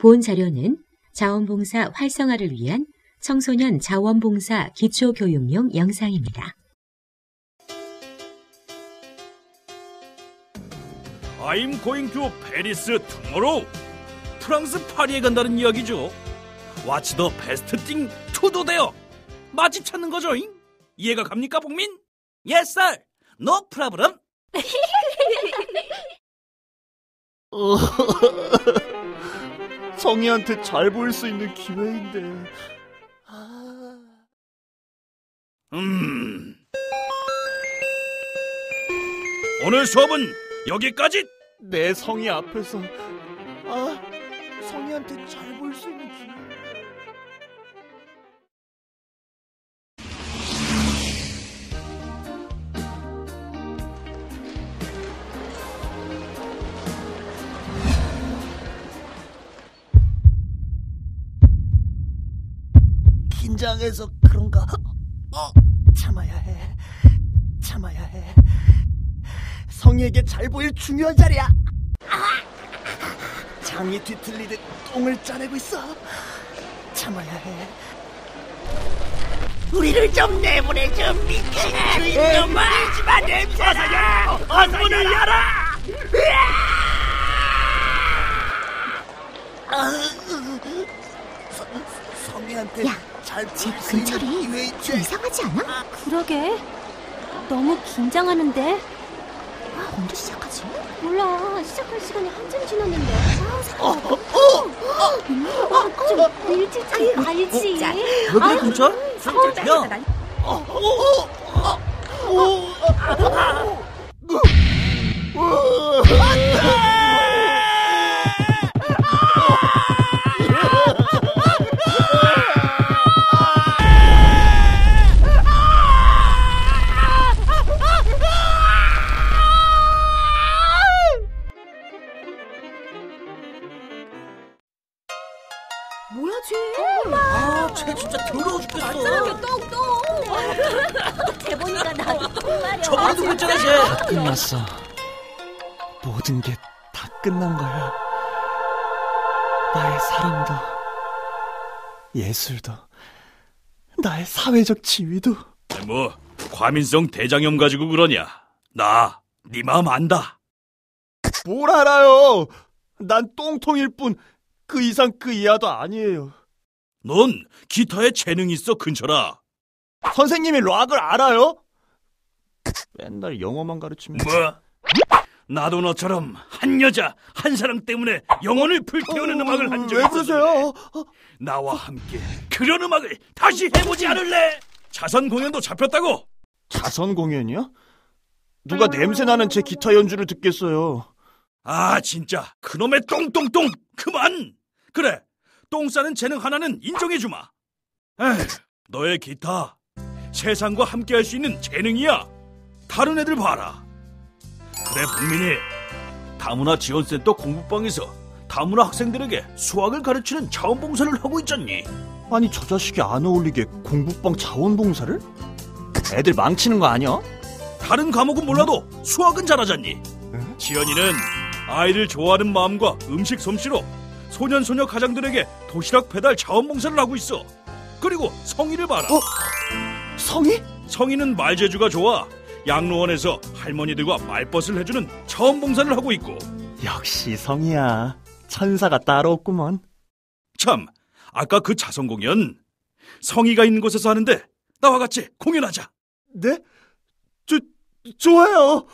본 자료는 자원봉사 활성화를 위한 청소년 자원봉사 기초교육용 영상입니다. I'm going to Paris tomorrow. 프랑스 파리에 간다는 이야기죠. What's the best thing to do there? 맛집 찾는 거죠. 잉? 이해가 갑니까, 복민? Yes, sir. No problem. 어, 성희한테 잘 보일 수 있는 기회인데. 아... 음. 오늘 수업은 여기까지. 내 성희 앞에서 아 성희한테 잘 보일 수 있는 기회. 긴장해서 그런가? 어, 참아야 해. 참아야 해. 성희에게 잘 보일 중요한 자리야. 아! 장이 뒤틀리듯 똥을 짜내고 있어. 참아야 해. 우리를 좀 내보내줘, 미친 주인놈아! 지마 냄새나! 어서 문을 열어! 성희한테 야, 있는 근처리. 좀 이상하지 않아? 그러게. 너무 긴장하는데. 아, 언제 시작하지? 몰라. 시작할 시간이 한참 지났는데. 아, 어, 아, 좀 일찍 좀 알지. 왜 그래, 근처? 야. 뭐야, 예술도, 나의 사회적 지위도. 뭐 과민성 대장염 가지고 그러냐? 나 네 마음 안다. 뭘 알아요? 난 똥통일 뿐, 그 이상 그 이하도 아니에요. 넌 기타에 재능 있어 근처라. 선생님이 락을 알아요? 맨날 영어만 가르치면. 뭐? 나도 너처럼 한 여자 한 사람 때문에 영혼을 불태우는 음악을 한 적이? 그래. 나와 함께 그런 음악을 다시 해보지 않을래? 자선 공연도 잡혔다고. 자선 공연이요? 누가 냄새 나는 제 기타 연주를 듣겠어요. 아 진짜 그놈의 똥똥똥 그만. 그래 똥 싸는 재능 하나는 인정해주마. 에휴 너의 기타 세상과 함께할 수 있는 재능이야. 다른 애들 봐라. 그래 국민이 다문화 지원센터 공부방에서 다문화 학생들에게 수학을 가르치는 자원봉사를 하고 있잖니. 아니 저 자식이 안 어울리게 공부방 자원봉사를? 애들 망치는 거 아니야? 다른 과목은 몰라도 수학은 잘하잖니. 지연이는 아이를 좋아하는 마음과 음식 솜씨로 소년 소녀 가장들에게 도시락 배달 자원봉사를 하고 있어. 그리고 성희를 봐라. 어? 성이? 성희는 말재주가 좋아. 양로원에서 할머니들과 말벗을 해주는 자원봉사를 하고 있고. 역시 성이야. 천사가 따로 없구먼. 참, 아까 그 자선 공연 성희가 있는 곳에서 하는데 나와 같이 공연하자. 네? 저, 좋아요.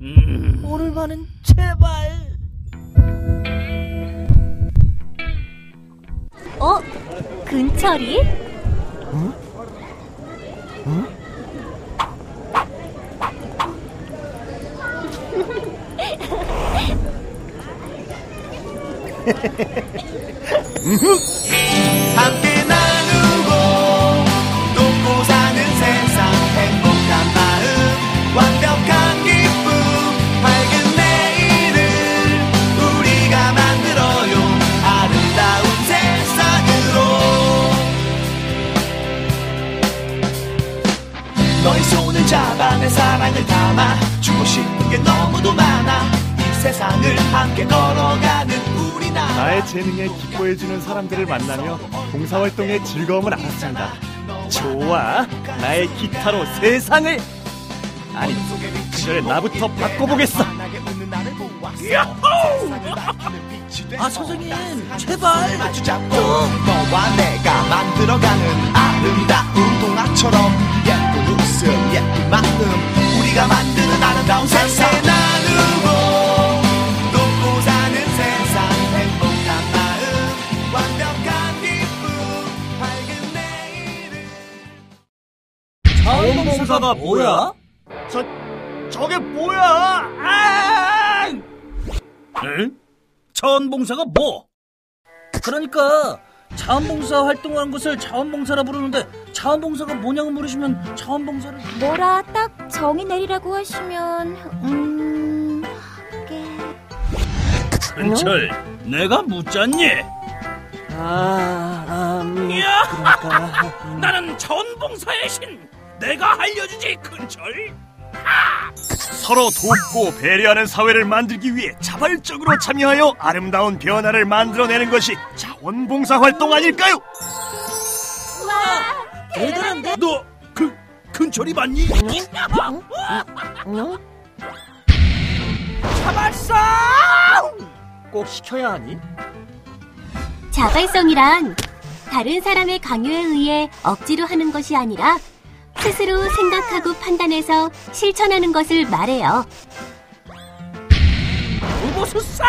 음, 오늘만은 제발. 어? 근철이? 함께 재능에 기뻐해주는 사람들을 만나며 봉사활동의 즐거움을 알았습니다. 좋아, 나의 기타로 세상을 아니, 그전에 나부터 바꿔보겠어. 아 선생님 제발 너와 내가 만들어가는 아름다운 동화처럼 예쁜 웃음 예쁜 마음 우리가 만드는 아름다운 세상 나누 자원봉사가 뭐야? 저, 저게 뭐야? 아! 응? 자원봉사가 뭐? 그러니까 자원봉사 활동하는 것을 자원봉사라 부르는데 자원봉사가 뭐냐고 물으시면 자원봉사를 뭐라 딱 정의 내리라고 하시면 음... 게... 근철, 내가 묻잖니? 아, 아, 음, 야! 그러니까. 나는 자원봉사의 신! 내가 알려주지, 근철! 서로 돕고 배려하는 사회를 만들기 위해 자발적으로 참여하여 아름다운 변화를 만들어내는 것이 자원봉사 활동 아닐까요? 대단한데? 너, 그, 근철이 맞니? 꼭 시켜야 하니? 자발성이란 다른 사람의 강요에 의해 억지로 하는 것이 아니라 스스로 생각하고 판단해서 실천하는 것을 말해요. 우보수상!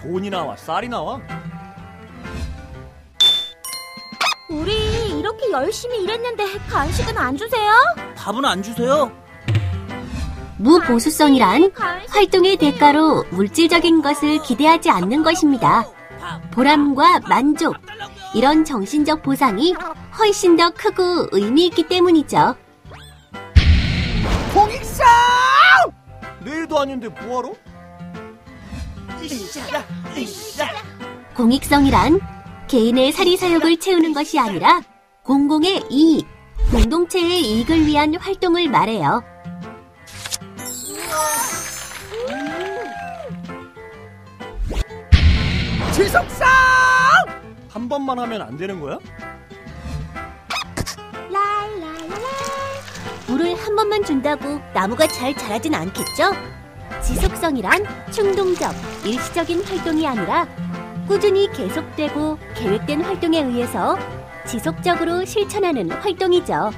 돈이 나와, 쌀이 나와. 우리 이렇게 열심히 일했는데 간식은 안 주세요? 밥은 안 주세요? 무보수성이란 활동의 대가로 물질적인 것을 기대하지 않는 것입니다. 보람과 만족, 이런 정신적 보상이 훨씬 더 크고 의미 있기 때문이죠. 공익상! 내일도 아닌데 뭐하러? 공익성이란 개인의 사리사욕을 채우는 것이 아니라 공공의 이익, 공동체의 이익을 위한 활동을 말해요. 지속상! 한 번만 하면 안 되는 거야? 물을 한 번만 준다고 나무가 잘 자라진 않겠죠? 지속성이란 충동적, 일시적인 활동이 아니라 꾸준히 계속되고 계획된 활동에 의해서 지속적으로 실천하는 활동이죠.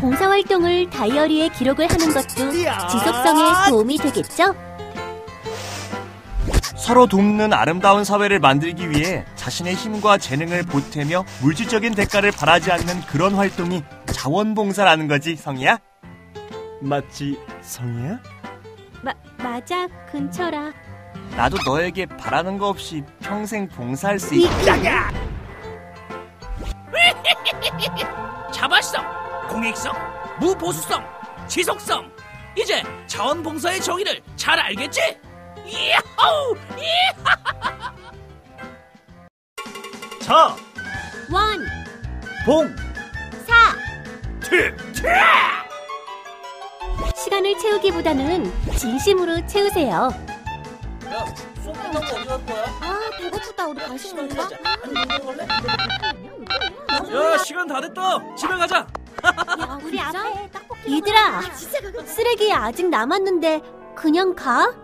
봉사활동을 다이어리에 기록을 하는 것도 지속성에 도움이 되겠죠? 서로 돕는 아름다운 사회를 만들기 위해 자신의 힘과 재능을 보태며 물질적인 대가를 바라지 않는 그런 활동이 자원봉사라는 거지, 성이야? 맞지, 성이야? 마, 맞아, 근처라. 나도 너에게 바라는 거 없이 평생 봉사할 수 있... 자발성, 공익성, 무보수성, 지속성. 이제 자원봉사의 정의를 잘 알겠지? 이야호! 자, 원, 봉! 사. 트, 트! 시간을 채우기보다는 진심으로 채우세요. 야 쏘는 거 어디 갈 거야? 아, 배고프다. 우리 간식? 아니 놀러 갈래? 야, 시간 다 됐다. 집에 가자. 야, 우리 앞에 얘들아, 쓰레기 아직 남았는데 그냥 가?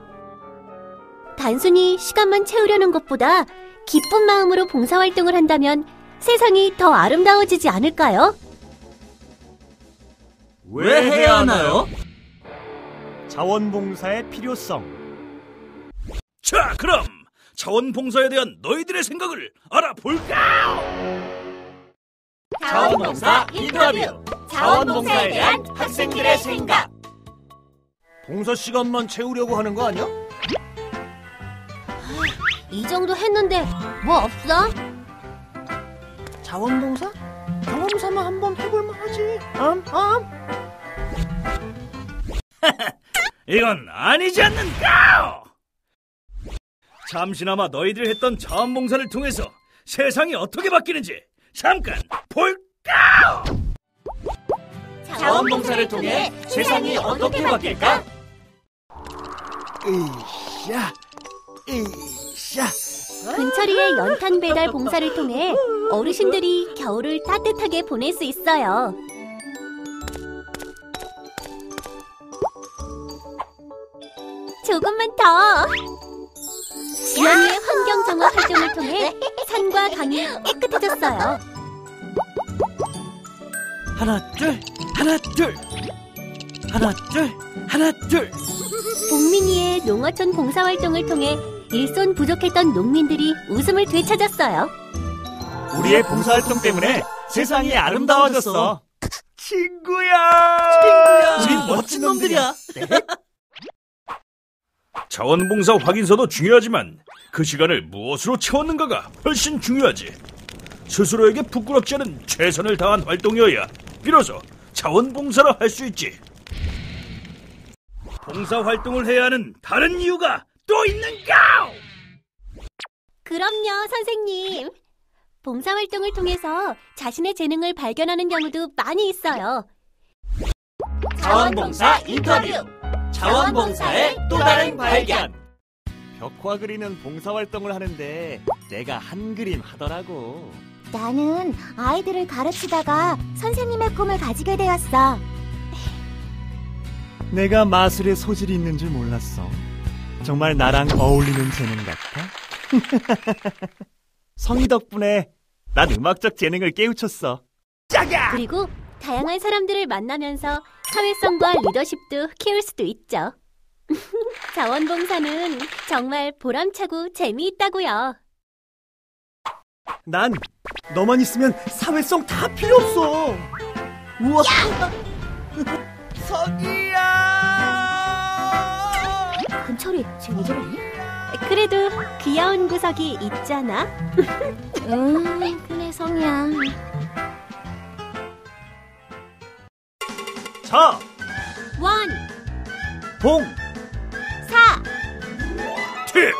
단순히 시간만 채우려는 것보다 기쁜 마음으로 봉사활동을 한다면 세상이 더 아름다워지지 않을까요? 왜 해야 하나요? 자원봉사의 필요성. 자, 그럼 자원봉사에 대한 너희들의 생각을 알아볼까? 자원봉사 인터뷰 자원봉사에 대한 학생들의 생각 봉사 시간만 채우려고 하는 거 아니야? 이 정도 했는데 뭐 없어? 자원봉사? 경험삼아 한번 해볼만 하지. 암, 암. 이건 아니지 않는가? 잠시나마 너희들이 했던 자원봉사를 통해서 세상이 어떻게 바뀌는지 잠깐 볼까? 자원봉사를 통해 세상이 어떻게 바뀔까? 으쌰, 으쌰. 근처리의 연탄 배달 봉사를 통해 어르신들이 겨울을 따뜻하게 보낼 수 있어요. 조금만 더. 지연이의 환경 정화 활동을 통해 산과 강이 깨끗해졌어요. 하나, 둘, 하나, 둘. 하나, 둘, 하나, 둘. 복민이의 농어촌 봉사활동을 통해 일손 부족했던 농민들이 웃음을 되찾았어요. 우리의 봉사활동 때문에 세상이 아름다워졌어. 친구야. 우린 멋진 놈들이야. 자원봉사 확인서도 중요하지만 그 시간을 무엇으로 채웠는가가 훨씬 중요하지. 스스로에게 부끄럽지 않은 최선을 다한 활동이어야 비로소 자원봉사를 할 수 있지. 봉사 활동을 해야 하는 다른 이유가 또 있는가? 그럼요, 선생님. 봉사활동을 통해서 자신의 재능을 발견하는 경우도 많이 있어요. 자원봉사 인터뷰. 자원봉사의 또 다른 발견. 벽화 그리는 봉사활동을 하는데 내가 한 그림 하더라고. 나는 아이들을 가르치다가 선생님의 꿈을 가지게 되었어. 내가 마술에 소질이 있는 줄 몰랐어. 정말 나랑 어울리는 재능 같아. 성희 덕분에 난 음악적 재능을 깨우쳤어. 그리고 다양한 사람들을 만나면서 사회성과 리더십도 키울 수도 있죠. 자원봉사는 정말 보람차고 재미있다고요. 난 너만 있으면 사회성 다 필요 없어. 우와. 성희 야. 근처리 쟤왜 저러니? 그래도 귀여운 구석이 있잖아. 음, 그래 성이야. 자, 원, 봉, 사, 튀!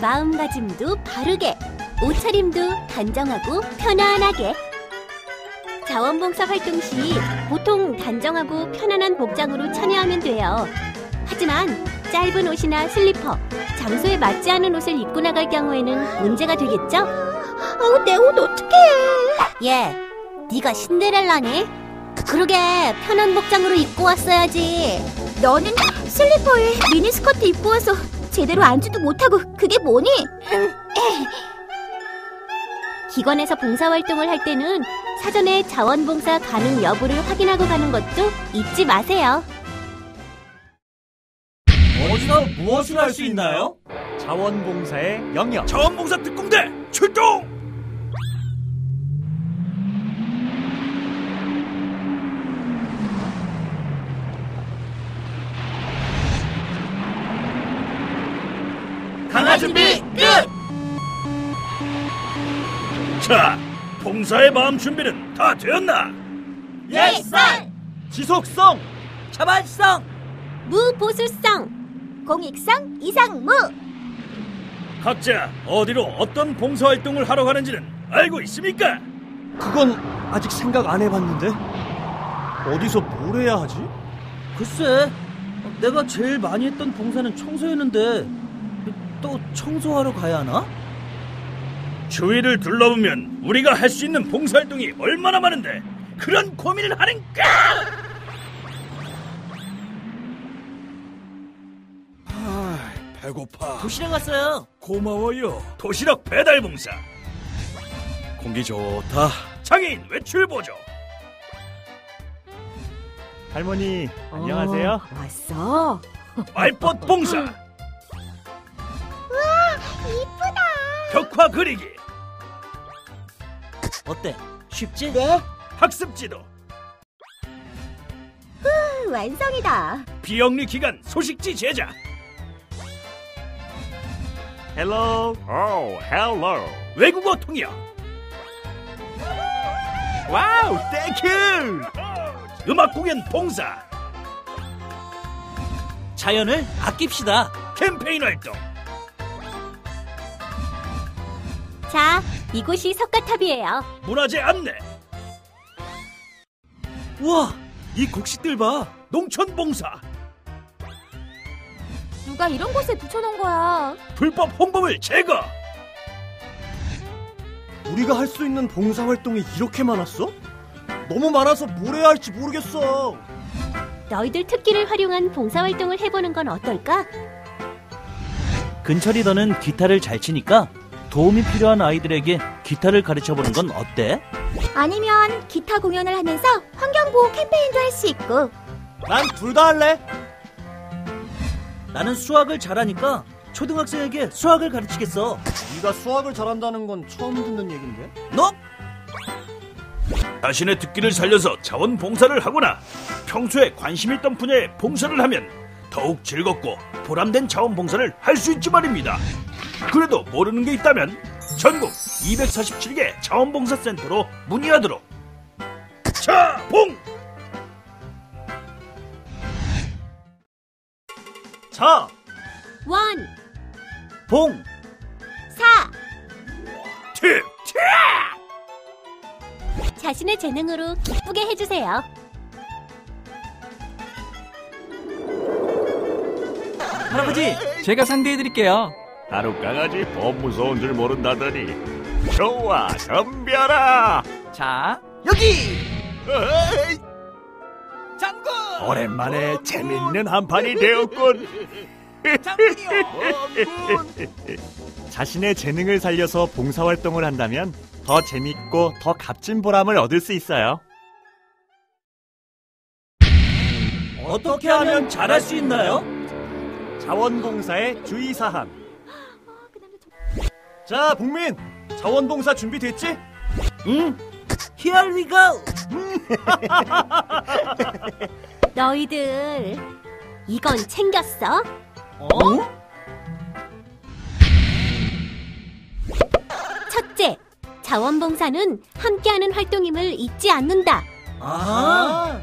마음가짐도 바르게, 옷차림도 단정하고 편안하게. 자원봉사 활동 시 보통 단정하고 편안한 복장으로 참여하면 돼요. 하지만 짧은 옷이나 슬리퍼, 장소에 맞지 않은 옷을 입고 나갈 경우에는 문제가 되겠죠? 아우 내 옷 어떡해? 얘, 네가 신데렐라니? 그러게 편한 복장으로 입고 왔어야지. 너는 슬리퍼에 미니스커트 입고 와서 제대로 앉지도 못하고 그게 뭐니? 기관에서 봉사활동을 할 때는 사전에 자원봉사 가능 여부를 확인하고 가는 것도 잊지 마세요. 어디서 무엇을 할 수 있나요? 자원봉사의 영역. 자원봉사 특공대 출동! 강화 준비 끝. 자, 봉사의 마음 준비는 다 되었나? 예산. 지속성. 자발성. 무보수성, 공익성 이상무. 각자 어디로 어떤 봉사활동을 하러 가는지는 알고 있습니까? 그건 아직 생각 안 해봤는데. 어디서 뭘 해야 하지? 글쎄, 내가 제일 많이 했던 봉사는 청소였는데 또 청소하러 가야 하나? 주위를 둘러보면 우리가 할 수 있는 봉사활동이 얼마나 많은데 그런 고민을 하는가? 배고파. 도시락 왔어요. 고마워요. 도시락 배달 봉사. 공기 좋다. 장애인 외출 보조. 할머니, 안녕하세요. 왔어. 말벗 봉사. 와, 이쁘다. 벽화 그리기, 어때? 쉽지? 네, 학습 지도, 완성이다. 비영리 기간 소식지 제작, 헬로. 오, 헬로. 외국어 통역, 와우, 땡큐. 음악 공연 봉사, 자연을 아낍시다. 캠페인 활동. 자, 이곳이 석가탑이에요. 문화재 안내, 우와, 이 곡식들 봐. 농촌 봉사 누가 이런 곳에 붙여놓은 거야? 불법 홍보물 제거 우리가 할 수 있는 봉사활동이 이렇게 많았어? 너무 많아서 뭘 해야 할지 모르겠어. 너희들 특기를 활용한 봉사활동을 해보는 건 어떨까? 근처 리더는 기타를 잘 치니까 도움이 필요한 아이들에게 기타를 가르쳐보는 건 어때? 아니면 기타 공연을 하면서 환경보호 캠페인도 할 수 있고 난 둘 다 할래. 나는 수학을 잘하니까 초등학생에게 수학을 가르치겠어. 네가 수학을 잘한다는 건 처음 듣는 얘긴데. 너? 자신의 특기를 살려서 자원봉사를 하거나 평소에 관심 있던 분야에 봉사를 하면 더욱 즐겁고 보람된 자원봉사를 할 수 있지 말입니다. 그래도 모르는 게 있다면 전국 247개 자원봉사센터로 문의하도록. 자, 봉! 자, 원, 봉! 사, 티! 티! 자신의 재능으로 기쁘게 해주세요. 할아버지, 제가 상대해드릴게요. 하루 강아지 범 무서운 줄 모른다더니 좋아 덤벼라 자, 여기! 어이, 장군! 오랜만에 재밌는 한판이 되었군 자신의 재능을 살려서 봉사활동을 한다면 더 재밌고 더 값진 보람을 얻을 수 있어요. 어떻게 하면 잘할 수 있나요? 자원봉사의 주의사항. 자, 복민! 자원봉사 준비됐지? 응. Here we go! 너희들, 이건 챙겼어? 어? 첫째, 자원봉사는 함께하는 활동임을 잊지 않는다. 아,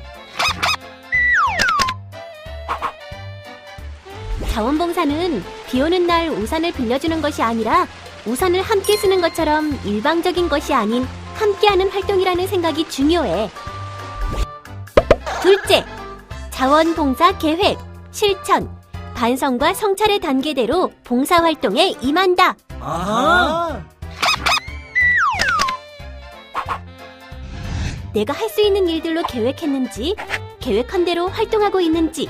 자원봉사는 비 오는 날 우산을 빌려주는 것이 아니라 우산을 함께 쓰는 것처럼 일방적인 것이 아닌 함께하는 활동이라는 생각이 중요해. 둘째, 자원봉사 계획, 실천, 반성과 성찰의 단계대로 봉사활동에 임한다. 아, 내가 할 수 있는 일들로 계획했는지, 계획한 대로 활동하고 있는지,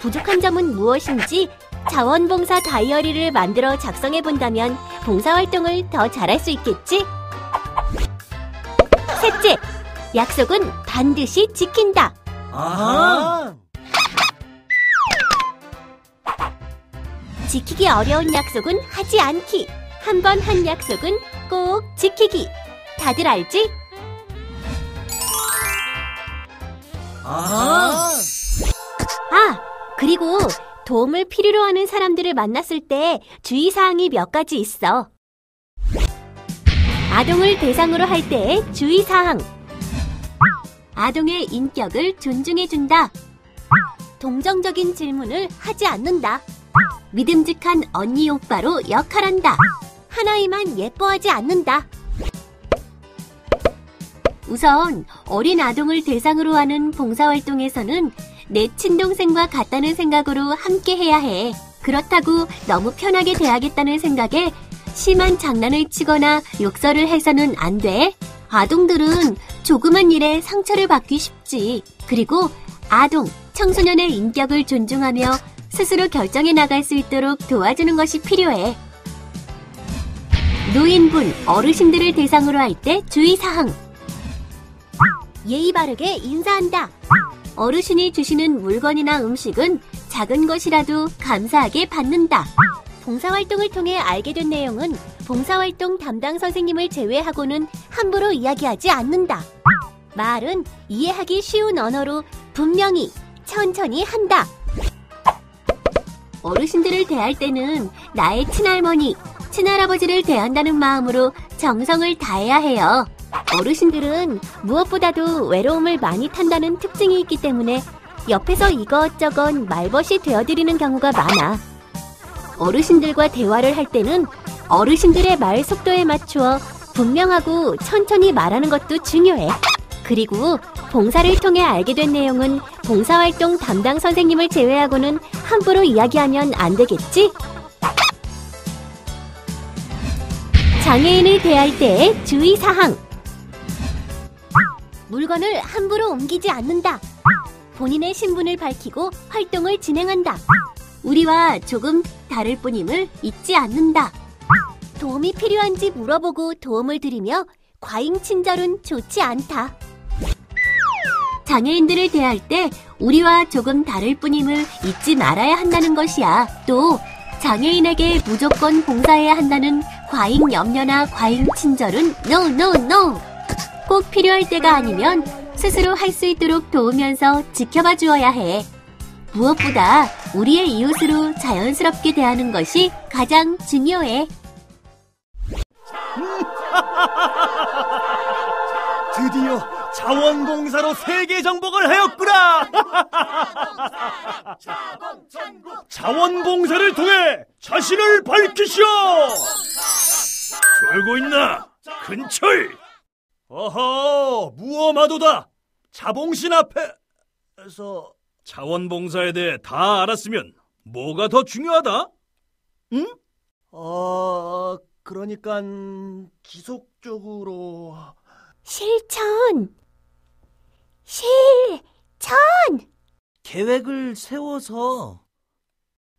부족한 점은 무엇인지 자원봉사 다이어리를 만들어 작성해 본다면 봉사활동을 더 잘할 수 있겠지? 셋째, 약속은 반드시 지킨다. 아, 지키기 어려운 약속은 하지 않기. 한 번 한 약속은 꼭 지키기. 다들 알지? 아, 아, 그리고 도움을 필요로 하는 사람들을 만났을 때 주의사항이 몇 가지 있어. 아동을 대상으로 할 때의 주의사항. 아동의 인격을 존중해준다. 동정적인 질문을 하지 않는다. 믿음직한 언니 오빠로 역할한다. 하나이만 예뻐하지 않는다. 우선 어린 아동을 대상으로 하는 봉사활동에서는 내 친동생과 같다는 생각으로 함께 해야 해. 그렇다고 너무 편하게 대하겠다는 생각에 심한 장난을 치거나 욕설을 해서는 안 돼. 아동들은 조그만 일에 상처를 받기 쉽지. 그리고 아동, 청소년의 인격을 존중하며 스스로 결정해 나갈 수 있도록 도와주는 것이 필요해. 노인분, 어르신들을 대상으로 할 때 주의사항. 예의 바르게 인사한다. 어르신이 주시는 물건이나 음식은 작은 것이라도 감사하게 받는다. 봉사활동을 통해 알게 된 내용은 봉사활동 담당 선생님을 제외하고는 함부로 이야기하지 않는다. 말은 이해하기 쉬운 언어로 분명히, 천천히 한다. 어르신들을 대할 때는 나의 친할머니, 친할아버지를 대한다는 마음으로 정성을 다해야 해요. 어르신들은 무엇보다도 외로움을 많이 탄다는 특징이 있기 때문에 옆에서 이것저것 말벗이 되어드리는 경우가 많아. 어르신들과 대화를 할 때는 어르신들의 말 속도에 맞추어 분명하고 천천히 말하는 것도 중요해. 그리고 봉사를 통해 알게 된 내용은 봉사활동 담당 선생님을 제외하고는 함부로 이야기하면 안 되겠지? 장애인을 대할 때의 주의사항. 물건을 함부로 옮기지 않는다. 본인의 신분을 밝히고 활동을 진행한다. 우리와 조금 다를 뿐임을 잊지 않는다. 도움이 필요한지 물어보고 도움을 드리며 과잉 친절은 좋지 않다. 장애인들을 대할 때 우리와 조금 다를 뿐임을 잊지 말아야 한다는 것이야. 또 장애인에게 무조건 봉사해야 한다는 과잉 염려나 과잉 친절은 no no no. 꼭 필요할 때가 아니면 스스로 할 수 있도록 도우면서 지켜봐 주어야 해. 무엇보다 우리의 이웃으로 자연스럽게 대하는 것이 가장 중요해. 드디어 자원봉사로 세계 정복을 하였구나! 자원봉사를 통해 자신을 밝히시오! 졸고 있나? 근철! 어허, 무엄하도다! 자봉신 앞에서 자원봉사에 대해 다 알았으면 뭐가 더 중요하다? 응? 어, 그러니까 지속적으로 실천! 실천! 계획을 세워서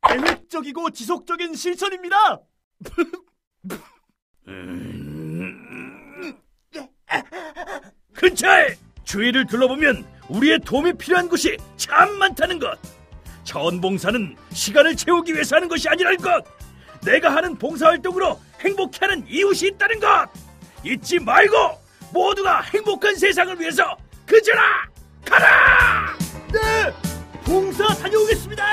계획적이고 지속적인 실천입니다. 근철! 주위를 둘러보면 우리의 도움이 필요한 곳이 참 많다는 것. 자원봉사는 시간을 채우기 위해서 하는 것이 아니라는 것. 내가 하는 봉사활동으로 행복해하는 이웃이 있다는 것. 잊지 말고 모두가 행복한 세상을 위해서 그저라 가라! 네, 봉사 다녀오겠습니다.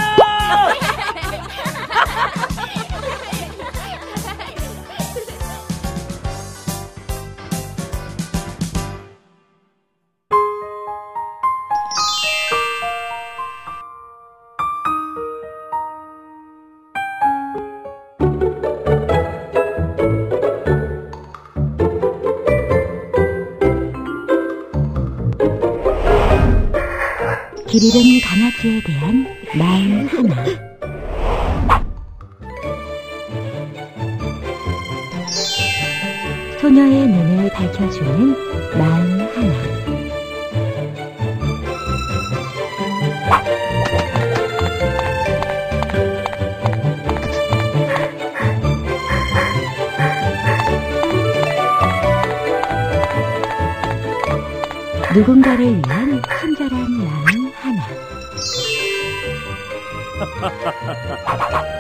누군가를 위한 친절한 마음 하나.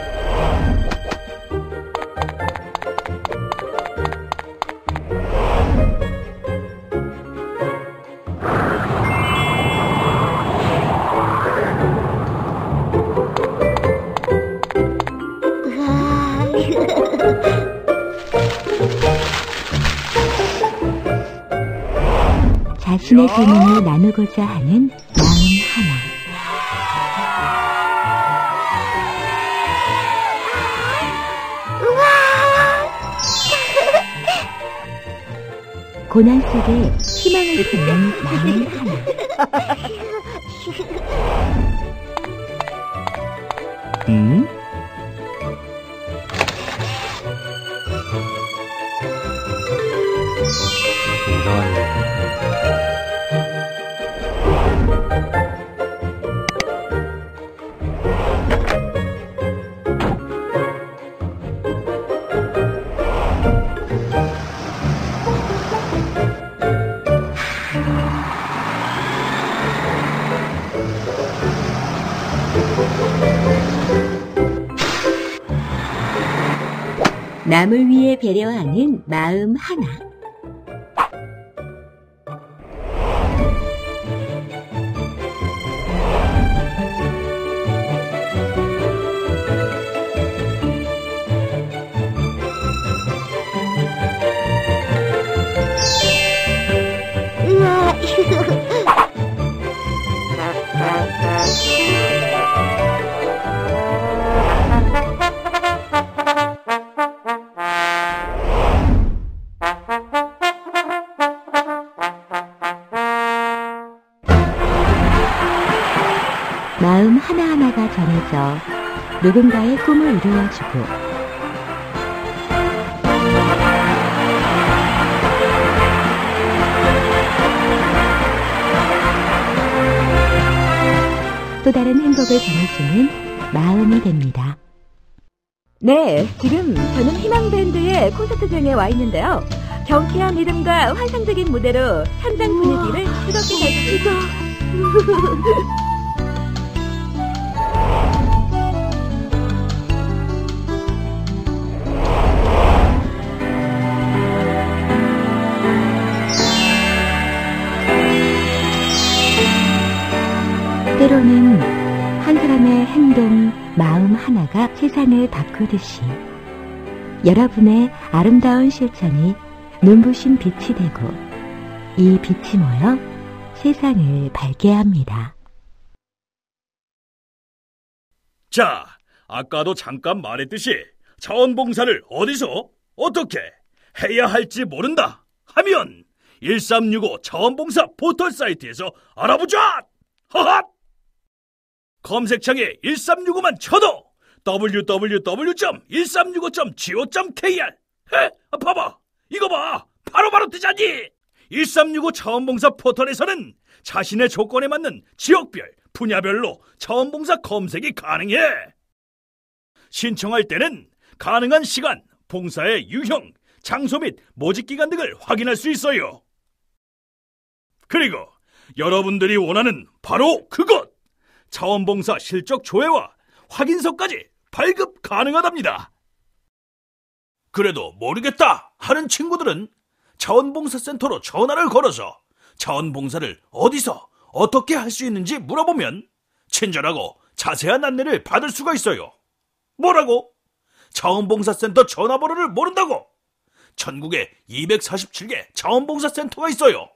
자신의 고민을 나누고자 하는 마음 하나. 고난 속에 희망을 품는 마음 하나. 음? 남을 위해 배려하는 마음 하나. 누군가의 꿈을 이루어주고 또 다른 행복을 전해주는 마음이 됩니다. 네, 지금 저는 희망밴드의 콘서트장에 와 있는데요. 경쾌한 리듬과 환상적인 무대로 현장 분위기를 뜨겁게 내주시고 세상을 바꾸듯이 여러분의 아름다운 실천이 눈부신 빛이 되고 이 빛이 모여 세상을 밝게 합니다. 자, 아까도 잠깐 말했듯이 자원봉사를 어디서 어떻게 해야 할지 모른다 하면 1365 자원봉사 포털 사이트에서 알아보자! 하하! 검색창에 1365만 쳐도 www.1365.go.kr 해? 아, 봐봐! 이거 봐! 바로바로 뜨자니! 1365 자원봉사 포털에서는 자신의 조건에 맞는 지역별, 분야별로 자원봉사 검색이 가능해. 신청할 때는 가능한 시간, 봉사의 유형, 장소 및 모집 기간 등을 확인할 수 있어요. 그리고 여러분들이 원하는 바로 그것! 자원봉사 실적 조회와 확인서까지 발급 가능하답니다. 그래도 모르겠다 하는 친구들은 자원봉사센터로 전화를 걸어서 자원봉사를 어디서 어떻게 할 수 있는지 물어보면 친절하고 자세한 안내를 받을 수가 있어요. 뭐라고? 자원봉사센터 전화번호를 모른다고? 전국에 247개 자원봉사센터가 있어요.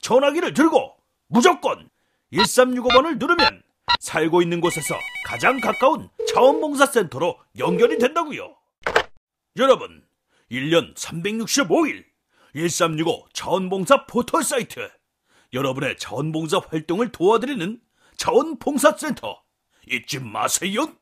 전화기를 들고 무조건 1365번을 누르면 살고 있는 곳에서 가장 가까운 자원봉사센터로 연결이 된다고요. 여러분, 1년 365일 1365 자원봉사 포털 사이트 여러분의 자원봉사 활동을 도와드리는 자원봉사센터 잊지 마세요.